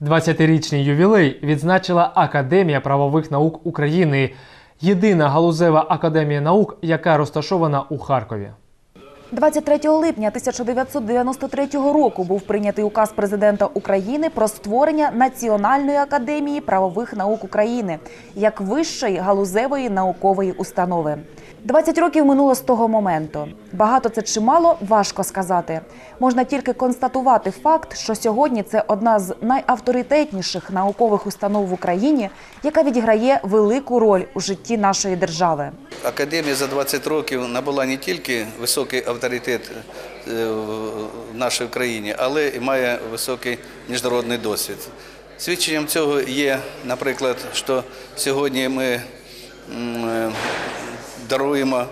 20-річний ювілей відзначила Академія правових наук України, єдина галузева академія наук, яка розташована у Харкові. 23 липня 1993 року був прийнятий указ президента України про створення Національної академії правових наук України як вищої галузевої наукової установи. 20 років минуло з того моменту. Багато це чи мало важко сказати. Можна тільки констатувати факт, що сьогодні це одна з найавторитетніших наукових установ в Україні, яка відіграє велику роль у житті нашої держави. Академія за 20 років набула не тільки високий авторитет е, в нашій країні, але і має високий міжнародний досвід. Свідченням цього є, наприклад, що сьогодні ми е, даруємо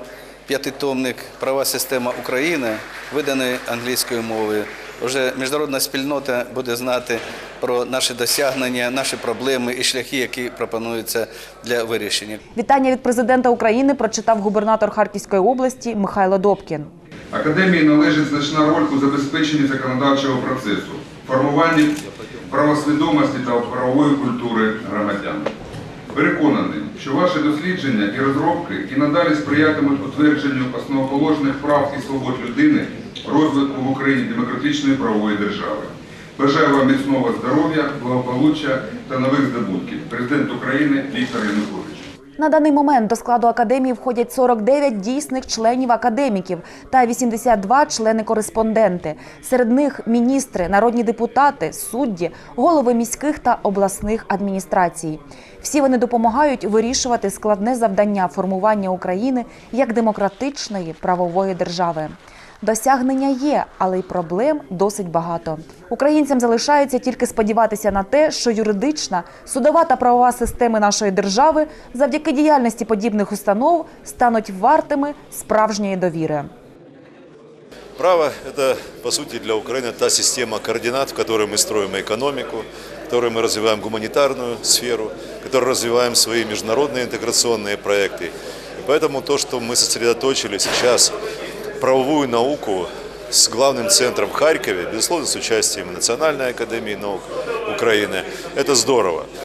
п'ятитомник Права система України, виданий англійською мовою. Вже міжнародна спільнота буде знати про наші досягнення, наші проблеми і шляхи, які пропонуються для вирішення. Вітання від президента України прочитав губернатор Харківської області Михайло Добкін. Академії належить значна роль у забезпеченні законодавчого процесу, формуванні правосвідомості та правової культури громадян. Переконаний, що ваші дослідження і розробки і надалі сприятимуть утвердженню основоположних прав і свобод людини, розвитку в Україні демократичної правової держави. Бажаю вам міцного здоров'я, благополуччя та нових здобутків. Президент України Віктор Янукович. На даний момент до складу академії входять 49 дійсних членів академіків та 82 члени-кореспонденти. Серед них міністри, народні депутати, судді, голови міських та обласних адміністрацій. Всі вони допомагають вирішувати складне завдання формування України як демократичної правової держави. Досягнення є, але й проблем досить багато. Українцям залишається тільки сподіватися на те, що юридична, судова та правова системи нашої держави завдяки діяльності подібних установ стануть вартими справжньої довіри. Право – это, по сути, для Украины та система координат, в которой мы строим экономику, в которой мы развиваем гуманитарную сферу, в которой развиваем свои международные интеграционные проекты. И поэтому то, что мы сосредоточили сейчас правовую науку с главным центром в Харькове, безусловно, с участием Национальной академии наук Украины, это здорово.